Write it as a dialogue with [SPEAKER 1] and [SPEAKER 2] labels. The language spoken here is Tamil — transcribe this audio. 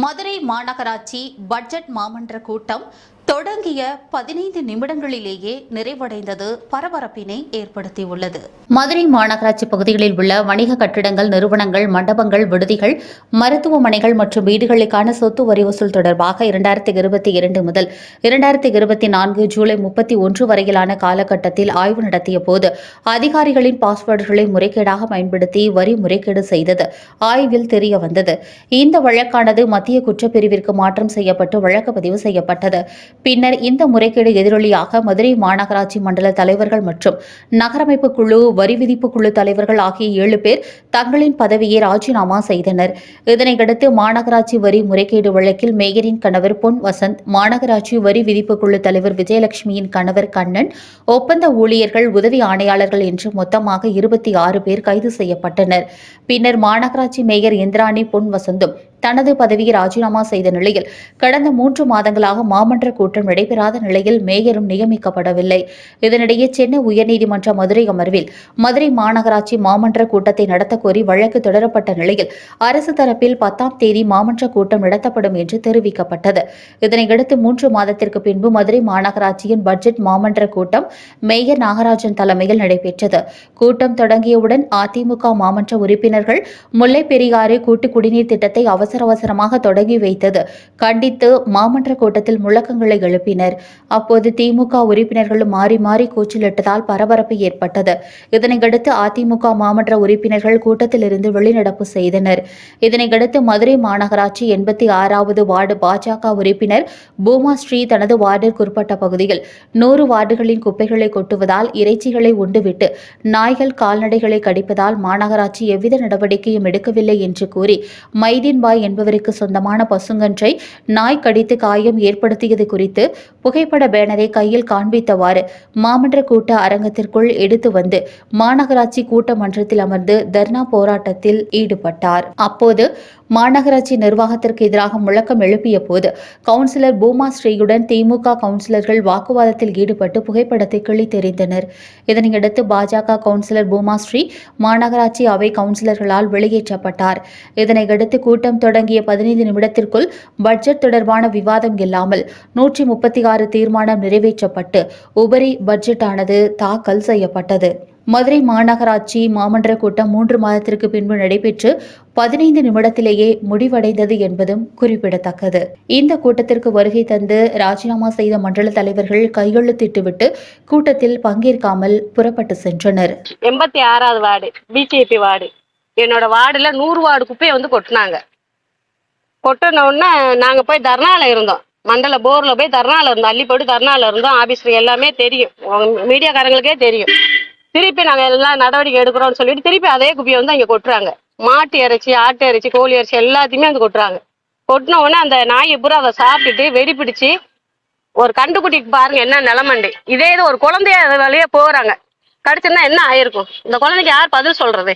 [SPEAKER 1] மதுரை மாநகராட்சி பட்ஜெட் மாமன்ற கூட்டம் தொடங்கிய பதினைந்து நிமிடங்களிலேயே நிறைவடைந்தது பரபரப்பினை ஏற்படுத்தியுள்ளது. மதுரை மாநகராட்சி பகுதிகளில் உள்ள வணிக கட்டிடங்கள் நிறுவனங்கள் மண்டபங்கள் விடுதிகள் மருத்துவமனைகள் மற்றும் வீடுகளுக்கான சொத்து வரி வசூல் தொடர்பாக இரண்டாயிரத்தி இருபத்தி இரண்டு முதல் இரண்டாயிரத்தி இருபத்தி நான்கு ஜூலை முப்பத்தி ஒன்று வரையிலான காலகட்டத்தில் ஆய்வு நடத்திய போது அதிகாரிகளின் பாஸ்வேர்டுகளை முறைகேடாக பயன்படுத்தி வரி முறைகேடு செய்தது ஆய்வில் தெரிய வந்தது. இந்த வழக்கானது மத்திய குற்றப்பிரிவிற்கு மாற்றம் செய்யப்பட்டு வழக்கு பதிவு செய்யப்பட்டது. பின்னர் இந்த முறைகேடு எதிரொலியாக மதுரை மாநகராட்சி மண்டல தலைவர்கள் மற்றும் நகரமைப்பு குழு வரி விதிப்பு குழு தலைவர்கள் ஆகிய ஏழு பேர் தங்களின் பதவியை ராஜினாமா செய்தனர். இதனையடுத்து மாநகராட்சி வரி முறைகேடு வழக்கில் மேயரின் கணவர் பொன் வசந்த் மாநகராட்சி வரி விதிப்பு குழு தலைவர் விஜயலட்சுமியின் கணவர் கண்ணன் ஒப்பந்த ஊழியர்கள் உதவி ஆணையாளர்கள் என்று மொத்தமாக இருபத்தி ஆறு பேர் கைது செய்யப்பட்டனர். பின்னர் மாநகராட்சி மேயர் இந்திராணி பொன் வசந்தும் தனது பதவியை ராஜினாமா செய்த நிலையில் கடந்த மூன்று மாதங்களாக மாமன்ற கூட்டம் நடைபெறாத நிலையில் மேயரும் நியமிக்கப்படவில்லை. இதனிடையே சென்னை உயர்நீதிமன்ற மதுரை அமர்வில் மதுரை மாநகராட்சி மாமன்ற கூட்டத்தை நடத்த கோரி வழக்கு தொடரப்பட்ட நிலையில் அரசு தரப்பில் பத்தாம் தேதி மாமன்ற கூட்டம் நடத்தப்படும் என்று தெரிவிக்கப்பட்டது. இதனையடுத்து மூன்று மாதத்திற்கு பின்பு மதுரை மாநகராட்சியின் பட்ஜெட் மாமன்ற கூட்டம் மேயர் நாகராஜன் தலைமையில் நடைபெற்றது. கூட்டம் தொடங்கியவுடன் அதிமுக மாமன்ற உறுப்பினர்கள் முல்லை பெரியாறு கூட்டு குடிநீர் திட்டத்தை அவசர அவசர அவசரமாக தொடங்கி வைத்தது. கண்டித்து மாமன்ற கூட்டத்தில் முழக்கங்களை எழுப்பினர். அப்போது திமுக உறுப்பினர்களும் மாறி மாறி கூச்சலிட்டதால் பரபரப்பு ஏற்பட்டது. இதனையடுத்து அதிமுக மாமன்ற உறுப்பினர்கள் கூட்டத்திலிருந்து வெளிநடப்பு செய்தனர். இதனையடுத்து மதுரை மாநகராட்சி எண்பத்தி ஆறாவது வார்டு பாஜக உறுப்பினர் பூமா ஸ்ரீ தனது வார்டிற்குட்பட்ட பகுதியில் நூறு வார்டுகளின் குப்பைகளை கொட்டுவதால் இறைச்சிகளை உண்டுவிட்டு நாய்கள் கால்நடைகளை கடிப்பதால் மாநகராட்சி எவ்வித நடவடிக்கையும் எடுக்கவில்லை என்று கூறி மைதீன்பாய் என்பவருக்கு சொந்தமான பசுங்கன்றை நாய் கடித்து காயம் ஏற்படுத்தியது குறித்து புகைப்பட பேனரை கையில் காண்பித்தவாறு மாமன்ற கூட்ட அரங்கத்திற்குள் எடுத்து வந்து மாநகராட்சி கூட்ட மன்றத்தில் அமர்ந்து தர்ணா போராட்டத்தில் ஈடுபட்டார். அப்போது மாநகராட்சி நிர்வாகத்திற்கு எதிராக முழக்கம் எழுப்பிய போது கவுன்சிலர் பூமா ஸ்ரீயுடன் திமுக கவுன்சிலர்கள் வாக்குவாதத்தில் ஈடுபட்டு புகைப்படத்தை கிழித்தெறிந்தனர். இதனையடுத்து பாஜக கவுன்சிலர் பூமா ஸ்ரீ மாநகராட்சி அவை கவுன்சிலர்களால் வெளியேற்றப்பட்டார். இதனையடுத்து கூட்டம் தொடங்கிய பதினைந்து நிமிடத்திற்குள் பட்ஜெட் தொடர்பான விவாதம் இல்லாமல் நூற்றி முப்பத்தி ஆறு தீர்மானம் நிறைவேற்றப்பட்டு உபரி பட்ஜெட்டானது தாக்கல் செய்யப்பட்டது. மதுரை மாநகராட்சி மாமன்ற கூட்டம் மூன்று மாதத்திற்கு பின்பு நடைபெற்று பதினைந்து நிமிடத்திலேயே முடிவடைந்தது என்பதும் குறிப்பிடத்தக்கது. இந்த கூட்டத்திற்கு வருகை தந்து ராஜினாமா செய்த மண்டல தலைவர்கள் கையெழுத்திட்டுவிட்டு கூட்டத்தில் பங்கேற்காமல் புறப்பட்டு சென்றனர்.
[SPEAKER 2] எண்பத்தி ஆறாவது வார்டு பிஜேபி வார்டு. என்னோட வார்டுல நூறு வார்டு குப்பையை வந்து கொட்டினாங்க. கொட்டினோடனே நாங்கள் போய் தர்ணாவில் இருந்தோம். மண்டல போரில் போய் தர்ணாவில் இருந்தோம். அள்ளி போட்டு இருந்தோம். ஆஃபீஸில் எல்லாமே தெரியும். மீடியாக்காரங்களுக்கே தெரியும். திருப்பி நாங்கள் எல்லாம் நடவடிக்கை எடுக்கிறோம்னு சொல்லிட்டு திருப்பி அதே குப்பியை வந்து அங்கே கொட்டுறாங்க. மாட்டு இறைச்சி ஆட்டு இறைச்சி கோழி இறைச்சி எல்லாத்தையுமே வந்து கொட்டுறாங்க. கொட்டின உடனே அந்த நாயை பூரா அதை சாப்பிட்டுட்டு வெறி பிடிச்சி ஒரு கண்டுக்குட்டிக்கு பாருங்க என்ன நிலமண்டு. இதே இது ஒரு குழந்தைய வழியே போகிறாங்க கடிச்சிருந்தா என்ன ஆயிருக்கும்? இந்த குழந்தைக்கு யார் பதில் சொல்றது?